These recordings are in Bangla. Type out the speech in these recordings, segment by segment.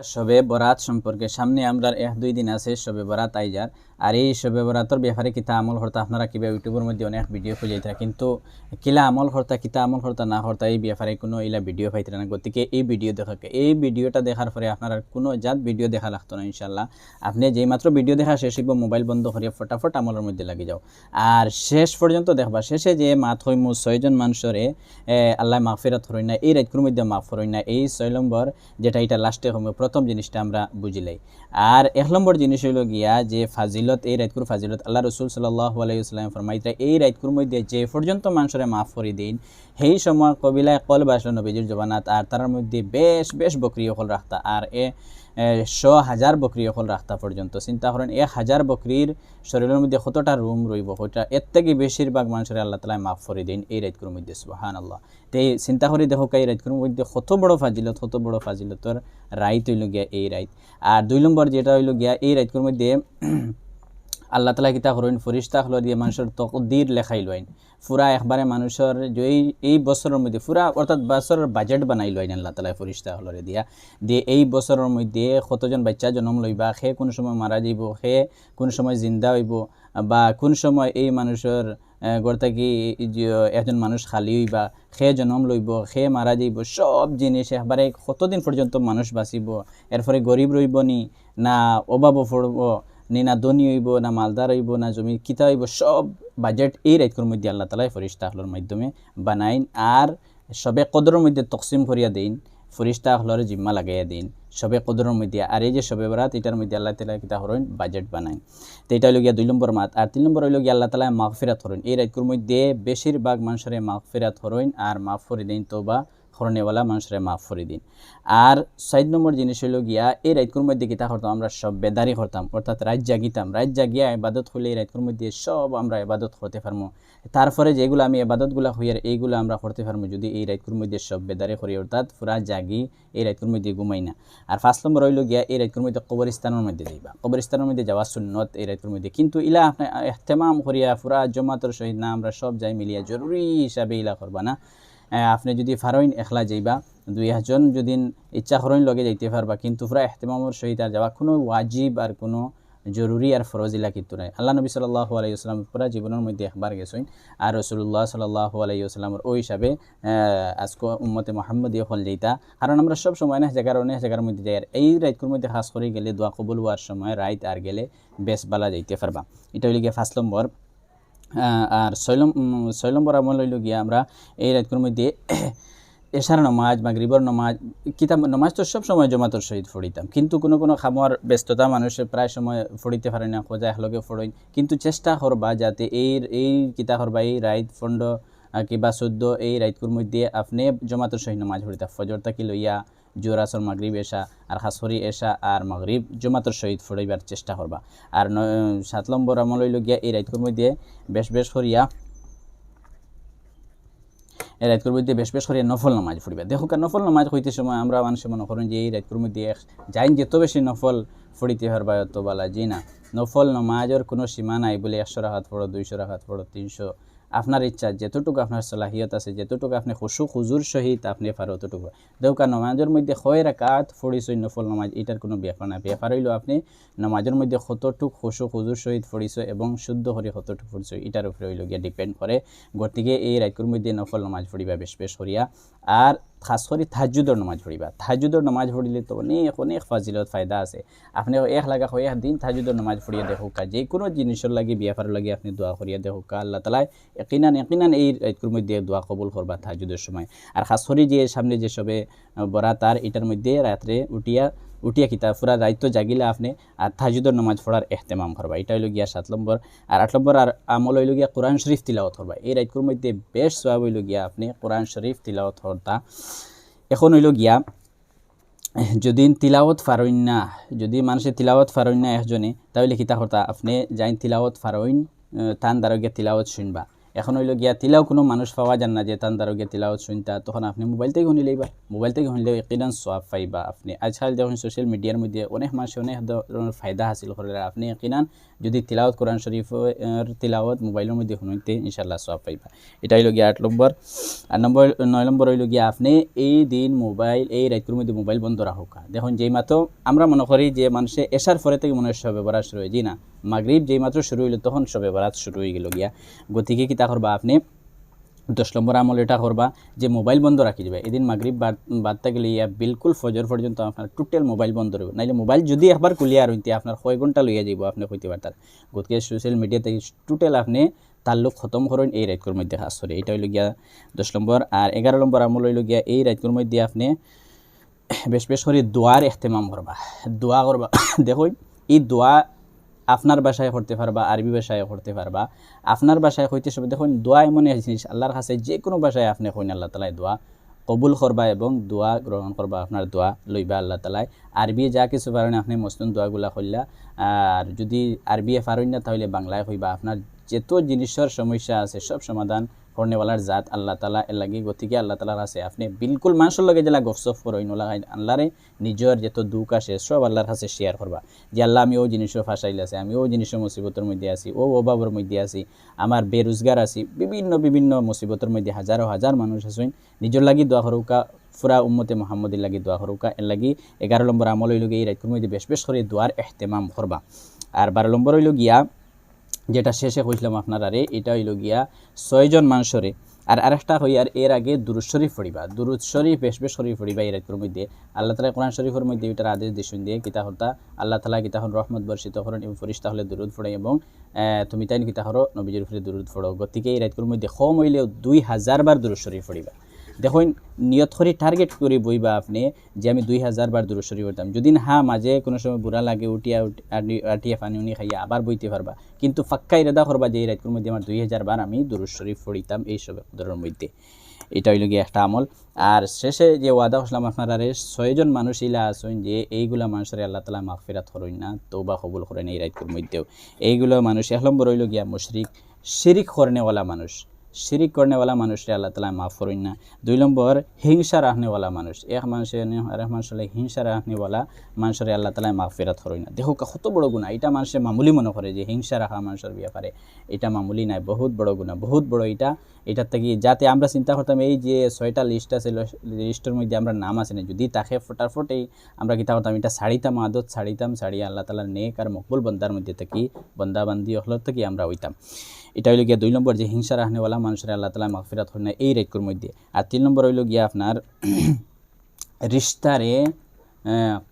শবে বরাত সম্পর্কে সামনে আমরা এক দুই দিন আছে শবে বরাত আইজার। আর এই শবে বরাতর ব্যাপারে কিতা আমল হর্তা আপনারা কিবা ইউটিউবের মধ্যে অনেক ভিডিও খুঁজে থাকে কিন্তু কিলা আমল হর্তা, কিতা আমল হর্তা, না হর্তা, এই ব্যাপারে কোনো ইলা ভিডিও পাইতে না। গতিকে এই ভিডিও দেখাকে। এই ভিডিওটা দেখার পরে আপনার কোনো জাত ভিডিও দেখা লাগতো না ইনশাল্লাহ আপনি যেই মাত্র ভিডিও দেখা শেষ হইব, মোবাইল বন্ধ করিয়া ফটাফট আমলের মধ্যে লাগি যাও। আর শেষ পর্যন্ত দেখবা, শেষে যে মাত হইমু ছয়জন মানুষরে আল্লাহ মাগফিরাত হরই না, এই রাইতকুর মধ্যে মাফ হরই না। এই ছয় নম্বর, যেটা এটা লাস্টে হইমু প্রথম জিনিসটা আমরা বুঝিলাই। আর এক নম্বর জিনিস হইল গিয়া যে ফাজিলত, এই রাইতকুর ফাজিলত, আল্লাহ রসুল সাল্লাহ আলাইসালাম ফরমাইতরা এই রাইতকুর মধ্যে যে পর্যন্ত মানুষের মাফ করে দিন সেই সময় কবিলায় কল বাসল নবীজির জবানাত আর তার মধ্যে বেশ বেশ বকরি হল রাখতা আর এ শ হাজার বকরি হল রাখতা পর্যন্ত চিন্তা করেন এক হাজার বকরির শরীরের মধ্যে কতটা রুম রইব ওইটা এর থেকে বেশিরভাগ মানুষের আল্লাহ তালা মাফ করে দিন এই রাইতকুর মধ্যে সুবাহান আল্লাহ তো এই চিন্তা করি দেখো এই রাইতকুর মধ্যে কত বড় ফাজিলত কত বড় ফাজিলতর রাইত হইল গিয়া এই রাইত আর দুই নম্বর যেটা হইল গিয়া এই রাইতকুর মধ্যে আল্লাহ তালা কিতা করেন ফরিস্তা হলো দিয়ে মানুষের তকদির লেখাই লইন। ফুরা একবারে মানুষের যে এই এই বছরের মধ্যে ফুরা অর্থাৎ বছরের বাজেট বানাই লইন আল্লাহ তালা ফরিস্তা হলরে দিয়া। দিয়ে এই বছরের মধ্যে কতজন বাচ্চা জন্ম লইবা, সে কোন সময় মারা যাইব, সে কোন সময় জিন্দা হইব, বা কোন সময় এই মানুষের গড় কি একজন মানুষ খালি হইবা, সে জন্ম লইব, সে মারা যাইব, সব জিনিস একবারে কতদিন পর্যন্ত মানুষ বাঁচিব, এরপরে গরিব রইব নি, না অভাবও পড়ব নি না ধনী হইব, না মালদার হইব, না জমি কিতা হইব, সব বাজেট এই রাইতকর মধ্যে আল্লাহ তালাই ফরিস্তা হলোর মাধ্যমে বানাইন আর সবে কদরের মধ্যে তকসিম করিয়া দিন, ফরিস্তা হলোর জিম্মা লাগাইয়া দিন। সবে কদরের মধ্যে আর এই যে সবে বরাত, এটার মধ্যে আল্লাহ তালা কিতা হরেন বাজেট বানাইন। তো এটা হইল গিয়া দুই নম্বর মাত। আর তিন নম্বর হইল গিয়া আল্লাহ তালা মাগফিরাত হরেন এই রাইতকর মধ্যে বেশিরভাগ মানুষের মাগফিরাত হরেন আর মাফ করে দিন তো বা হরণেওয়ালা মানুষের মাফ করে দিন। আর সাইড নম্বর জিনিস হইল গিয়া, এই রাইতকুর মধ্যে কিতা করতাম, আমরা সব বেদারি করতাম। অর্থাৎ রাত জাগিতাম। রাত জাগিয়া এবাদত হইলে এই রাইতকুর মধ্যে সব আমরা এবাদত করতে পারব তারপরে যেগুলো আমি এবাদতগুলো হইয়ার এইগুলো আমরা করতে পারব যদি এই রাইতকুর মধ্যে সব বেদারি করি, অর্থাৎ পুরা জাগি এই রাইতকুর মধ্যে ঘুমাই না। আর ফার্স্ট নম্বর হইল গিয়া, এই রাইতকুর মধ্যে কবরস্থানের মধ্যে যাইবা। কবরস্থানের মধ্যে যাওয়া সুন্নত এই রাইতকুর মধ্যে। কিন্তু ইলা আপনার এহতেমাম করিয়া পুরা জমাতর সহিত না, আমরা সব যাই মিলিয়া জরুরি হিসাবে ইলা করবা না। আপনি যদি ফারইন একলা যাইবা, দুই একজন যদি ইচ্ছা করেন লগে যাইতে পারবা, কিন্তু পুরা এহতেমামর সহিত আর যাওয়া কোনো ওয়াজিব আর কোনো জরুরি আর ফরজিলা কিন্তু নাই। আল্লাহ নবী সাল্লাহ আলাইসলাম পুরা জীবনের মধ্যে একবার গেছেন। আর রসুল্লাহ সাল্লাহ আলাইসলামের ওই হিসাবে আজকে উম্মতে মোহাম্মদ হল যেটা কারণ আমরা সব সময় না জায়গার অনেক জায়গার মধ্যে যাই, আর এই রাইতকুর মধ্যে খাস করে গেলে দোয়া কবুল হওয়ার সময় রাইত আর গেলে বেশ বালা যাইতে পারবা। এটা হইলে গিয়ে ফার্স্ট নম্বর। আর ছয় নম- উম, ছয় আমল হইল গিয়া আমরা এই রাতকুর মধ্যে এশার নমাজ বা গ্রিবর নমাজ কিতাব নমাজ তো সব সময় জমাতর সহিত ফড়িতাম কিন্তু কোনো কোনো খামর ব্যস্ততা মানুষে প্রায় সময় ফড়িতে পারে না খোঁজা একলগে ফড়ইন কিন্তু চেষ্টা করবা যাতে এই এই কিতা করবা এই রাইত ফন্ড কিবা চোদ্দ এই রাইতকুর মধ্যে আপনি জমাতর সহিত নমাজ ফড়িতা ফজর তাকি লইয়া জোর আসর, মাগরিব এসা আর খাসরি এসা আর মাগরিব জমাতর সহিত ফড়াইবার চেষ্টা করবা। আর সাত নম্বর হইল গিয়া এই রাইতকুর মধ্যে বেশ বেশ করিয়া, এই রাতকুর মধ্যে বেশ বেশ করে নফল নামাজ পড়িবা। দেখো কার নফল নামাজ হইতে সময় আমরা মানুষের মনে করেন যে এই রাতকুর মধ্যে যাইন যত বেশি নফল পড়িতে পারবা অত বালা জি না। নফল নামাজের কোনো সীমা নাই বলে একশো রাখাত পড়ো, দুইশো রাখাত পড়ো, তিনশো আপনার ইচ্ছা, যেতটুকু আপনার সলাহিয়ত আছে, যেতটুকু আপনি খুশু খুজুর সহিত আপনি পারো অতটুকু। দেউকা নমাজের মধ্যে হয় রাকাত ফড়িছই নফল নমাজ এটার কোনো ব্যাপার না ব্যাপার হইলেও আপনি নমাজের মধ্যে কতটুক খুশু খুজুর সহিত ফড়িছ এবং শুদ্ধ হরি কতটুক ফড়িছ এটার উপরে হইল গিয়া ডিপেন্ড করে গতিকে এই রাইকুর মধ্যে নফল নমাজ ফড়িবা বেশ বেশ হরিয়া আর খাস করে তাহাজুদর নমাজ পড়িবা তাহাজুদর নমাজ পড়িলে তো অনেক অনেক ফাজিলত ফায়দা আছে আপনি এক লাগা হয় দিন তাহাজুদর নামাজ পড়িয়া দেখুকা যে কোনো জিনিসের লাগে বিয়াফার লাগে আপনি দোয়া করিয়া দেখুকা আল্লাহ তালায় একিনান একিনান এই রাইকুর মধ্যে দোয়া কবুল করবা তাহাজুদের সময় আর খাস করে যে সামনে যে সবে বরা তার এটার মধ্যে রাত্রে উঠিয়া উঠিয়া কিতা পুরা রাইত জাগিলে আপনি আর তাহাজুদর নামাজ পড়ার এহতেমাম করবা এটা হইল গিয়া সাত নম্বর আর আট নম্বর আর আমল হইল গিয়া কোরআন শরীফ তিলাওয়াত করবা এই রাইতকুর মধ্যে বেশ সোয়াব হইল গিয়া আপনি কোরআন শরীফ তিলাওয়াত করতা এখন হইল গিয়া যদি তিলাওয়াত ফারইন না, যদি মানুষের তিলাওয়াত ফারইন না একজনে তাহলে কিতা করতা আপনি যাই তিলাওয়াত ফারইন তান দ্বারা গিয়া তিলাওয়াত শুনবা। এখন হইল গিয়া তিলাও কোনো মানুষ পাওয়া যান না যে তান তারও গিয়া তিলাওত শুনতা, তখন আপনি মোবাইল থেকে শুনি লইবা মোবাইল থেকে শুনলেও একদিন সোয়াব পাইবা। আপনি আজকাল যখন সোশ্যাল মিডিয়ার মধ্যে অনেক মানুষ অনেক ধরনের ফায়দা হাসিল করে আপনি একদিন যদি তিলাওত কোরআন শরীফের তিলাওত মোবাইলের মধ্যে শুনতে ইনশাল্লাহ সোয়াব পাইবা। এটা হইল গিয়া আট নম্বর। আট নম্বর, নয় নম্বর হইল গিয়া আপনি এই দিন মোবাইল এই রাইতের মধ্যে মোবাইল বন্ধ রাখুকা। দেখুন যেই মাত্র আমরা মনে করি যে মানুষে এসার পরে থেকে মনে হয় বরাত শুরু জি না? মাগরিব যেই মাত্র শুরু হইল, তখন সবে বরাত শুরু হয়ে গেল গিয়া। গতিকে কিতা করবা আপনি? দশ নম্বর আমল এটা করবা যে মোবাইল বন্ধ রাখি যাবে এদিন মাগরিব বাদতে গেলে ইয়া বিলকুল ফজর পর্যন্ত আপনার টোটাল মোবাইল বন্ধ রইব। নাইলে মোবাইল যদি একবার কুলিয়ার হইতে আপনার কয় ঘণ্টা লইয়া যাব আপনি কইতে পারতার। গতিকে সোশ্যাল মিডিয়াতে টোটাল আপনি তাল্লুক খতম করেন এই রাইতকর মধ্যে খাস করে। এটা হইল গিয়া দশ নম্বর। আর এগারো নম্বর আমল হইল গিয়া এই রাইতকর মধ্যে আপনি বেশ বেশ করে দোয়ার এহতেমাম করবা। দোয়া করবা। দেখুন, এই দোয়া আপনার বাসায় করতে পারবা, আরবি ভাষায় করতে পারবা। আপনার বাসায় হইতে সব দেখুন দোয়া এমন এক জিনিস, আল্লাহর কাছে যে কোনো ভাষায় আপনি হইন আল্লাহ তালায় দোয়া কবুল করবা এবং দোয়া গ্রহণ করবা, আপনার দোয়া লইবা আল্লাহ তালায় আরবি যা কিছু পারেন আপনি মস্তুন দোয়াগুলা হইলা আর যদি আরবি পারেন না, তাহলে বাংলায় হইবা আপনার যেত জিনিসের সমস্যা আছে, সব সমাধান করনেওয়ালার জাত আল্লাহ তালা এর লাগে গতিকে আল্লাহ তালার আছে আপনি বিলকুল মানুষের লগে যেলা গফসফ করইন আল্লাহরে নিজের যত দুঃখ আসে সব আল্লাহর কাছে শেয়ার করবা। যে আল্লাহ, আমি ও জিনিসও ফাঁসাইল আছে, আমি ও জিনিসের মুসিবতের মধ্যে আছি, ও অভাবের মধ্যে আছি, আমার বেরোজগার আছি, বিভিন্ন বিভিন্ন মুসিবতের মধ্যে হাজারো, হাজার মানুষ আছেন। নিজের লাগি দোয়া করুকা ফুরা উম্মতে মোহাম্মদের লাগি দোয়া করুকা, এর লাগি এগারো নম্বর আমল হইল এই রাইতের মধ্যে বেশ বেশ করে দোয়ার এহতেমাম করবা। আর বারো নম্বর হইল গিয়া যেটা শেষে কইছিলাম আপনারারে, এটা হইল গিয়া ছয়জন মানুষরে আর আরেকটা হই, আর এর আগে দুরুদ শরীফ পড়িবা। দুরুদ শরীফ বেশ বেশ শরীফ পড়িবা এর একটুর মধ্যে। আল্লাহ তালা কোরআন শরীফের মধ্যে এটার আদেশ দিশুন দিয়ে কিতা হতা, আল্লাহ তালা কিতা হন রহমত বর্ষিত করেন এবং ফরিস্তা হলে দুরুদ ফোড়ে এবং তুমি তাই কিতা হরো নবীজুর ফিরে দুরুদ ফোড়ো গতিকে এই রাতকুর মধ্যে কম হইলেও দুই হাজার বার দুরুদ শরীফ পড়িবা। দেখুন, নিয়ত করে টার্গেট করে বইবা আপনি যে আমি দুই হাজার বার দূর শরীফ করতাম যদি হ্যাঁ মাঝে কোনো সময় বুড়া লাগে উঠিয়া আটিয়া পানি উনি খাইয়া আবার বইতে পারবা। কিন্তু ফাক্কা ইরাদা করবা যে এই রাতকুর মধ্যে আমার দুই হাজার বার আমি দূর শরীফ পড়িতাম এইসব দূরের মধ্যে। এটা হইল গিয়ে একটা আমল। আর শেষে যে ওয়াদা হসলাম আপনারা ছয়জন মানুষ ইলা আসুন যে এইগুলা মানুষের আল্লাহ তালা মাগফিরাত করেন না তৌবা কবুল করেন এই রাতকুর মধ্যেও। এইগুলো মানুষ, এক নম্বর হইল গিয়া মুশরিক, শিরিক করনেওয়ালা মানুষ। শিরিক করনেওয়ালা মানুষরে আল্লাহ তালা মাফ করুন না। দুই নম্বর, হিংসা রাখনেওয়ালা মানুষ। এক মানুষের মানুষের হিংসা রাখনেওয়ালা মানুষের আল্লাহ তালা মাফ ফেরাত করেন না। দেহ কত বড় গুণা এটা মানুষের মামুলি মনে করে যে হিংসা রাখা মানুষের ব্যাপারে। এটা মামুলি নাই, বহুত বড় গুণা বহুত বড়। এটা এটার থেকে যাতে আমরা চিন্তা করতাম, এই যে ছয়টা লিস্ট আছে লিস্টের মধ্যে আমরা নাম আছে না, যদি তাকে ফটাফট এই আমরা কিতা করতাম, এটা ছাড়িতাম আদত ছাড়িতাম ছাড়িয়ে আল্লাহ তালা নেক আর মকবুল বন্দার মধ্যে থাকি বন্দাবান্দি হলত থেকে আমরা হইতাম। এটা হইল গিয়া দুই নম্বর যে হিংসা রাখনেওয়ালা মানুষের আল্লাহ তালা মাগফিরাত হয় না, এই রেকর মধ্যে। আর তিন নম্বর হইল গিয়া আপনার রিস্তারে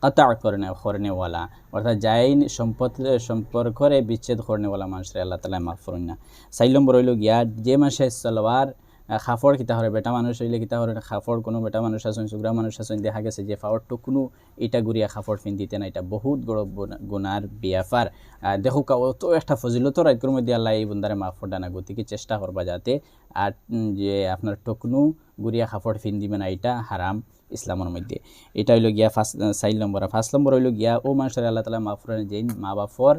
কতা করে নেওয়ালা। অর্থাৎ যাই সম্পদ সম্পর্করে বিচ্ছেদ করনেওয়ালা মানুষের, আল্লাহ তালা মাফ করেন না। চার নম্বর হইল গিয়া, যে মাসে সালোয়ার খাফড় কিতা হরে বেটা মানুষ হইলে কিতা হরে খাফড় কোনো বেটা মানুষ আছেন সুগ্রা মানুষ আছেন দেখা গেছে যে ফাওয়ারটো কোনো এটা গুড়িয়া খাফড় ফিন দিতে না এটা বহুত বড় গুনার বিয়াফার দেখো অত একটা ফজিলতর রাইতর মধ্যে আল্লাহ এই বন্দারে মাফ না গতিকে চেষ্টা করবা যাতে আর যে আপনার টকনু গুড়িয়া খাফড় ফিন দিবে না, এটা হারাম ইসলামের মধ্যে। এটা হইল গিয়া ফার্স্ট চাইল নম্বর ফার্স্ট নম্বর হইল গিয়া ও মানুষের আল্লাহ তালা মাফ যে মা বাপর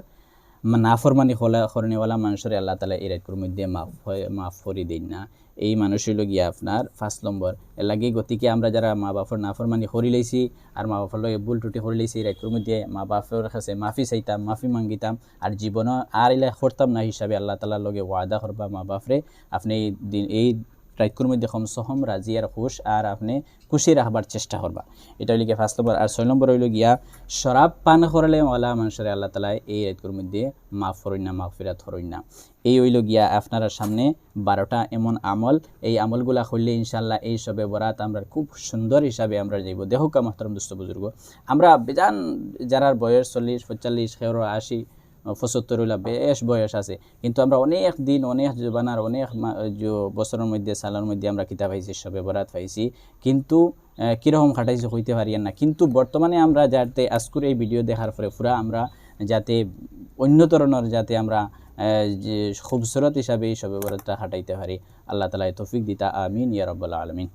নাফরমানি খোলা করনেওয়ালা মানুষের আল্লাহ তালা এই রাইতর মধ্যে মাফ মাফ করে দিন না। এই মানুষ হইল গিয়া আপনার ফার্স্ট নম্বর, এর লাগে গতিকে আমরা যারা মা বাপর নাফরমানি করি লাইছি আর মা বাপর লগে ভুল টুটি করি লাইছি রাইতর মধ্যে মা বাপর কাছে মাফি চাইতাম, মাফি মাঙ্গিতাম আর জীবনও আর এলা করতাম না হিসাবে আল্লাহ তালার লগে ওয়াদা করবা মা বাপরে। আপনি এই এই মধ্যে কম সহম, রাজি আর খুশ, আর আপনি খুশি রাখবার চেষ্টা করবা। এটা হইল গিয়া ফার্স্ট নম্বর, আর ছয় নম্বর হইল গিয়া শরাব পান করলে ওলা মানুষের আল্লাহ তালায় এই রাইতকুর মধ্যে মাফ হরইন না মাফ ফিরাত হরইন না। এই হইল গিয়া আপনার সামনে বারোটা এমন আমল। এই আমলগুলা করলে ইনশাল্লাহ এই সবে বরাত আমরা খুব সুন্দর হিসাবে আমরা যাইব। দেহকা মাহতরম দুষ্ট বুজুর্গ, আমরা বেজান, যারার বয়স চল্লিশ, পঁয়তাল্লিশ খের আশি পঁচাত্তর হইলা বেশ বয়স আছে। কিন্তু আমরা অনেক দিন, অনেক জবানার অনেক বছরের মধ্যে, সালের মধ্যে আমরা কিতাব পাইছি, সবে বরাত পাইছি। কিন্তু কীরকম খাটাইছি হইতে পারি না। কিন্তু বর্তমানে আমরা যাতে আজকুর এই ভিডিও দেখার পরে পুরা আমরা যাতে অন্য ধরনের যাতে আমরা খুবসুরত হিসাবে এই সবে বরাতটা খাটাইতে পারি। আল্লাহ তালা তৌফিক দিতা। আমিন, ইয়া রব্বাল আলমিন।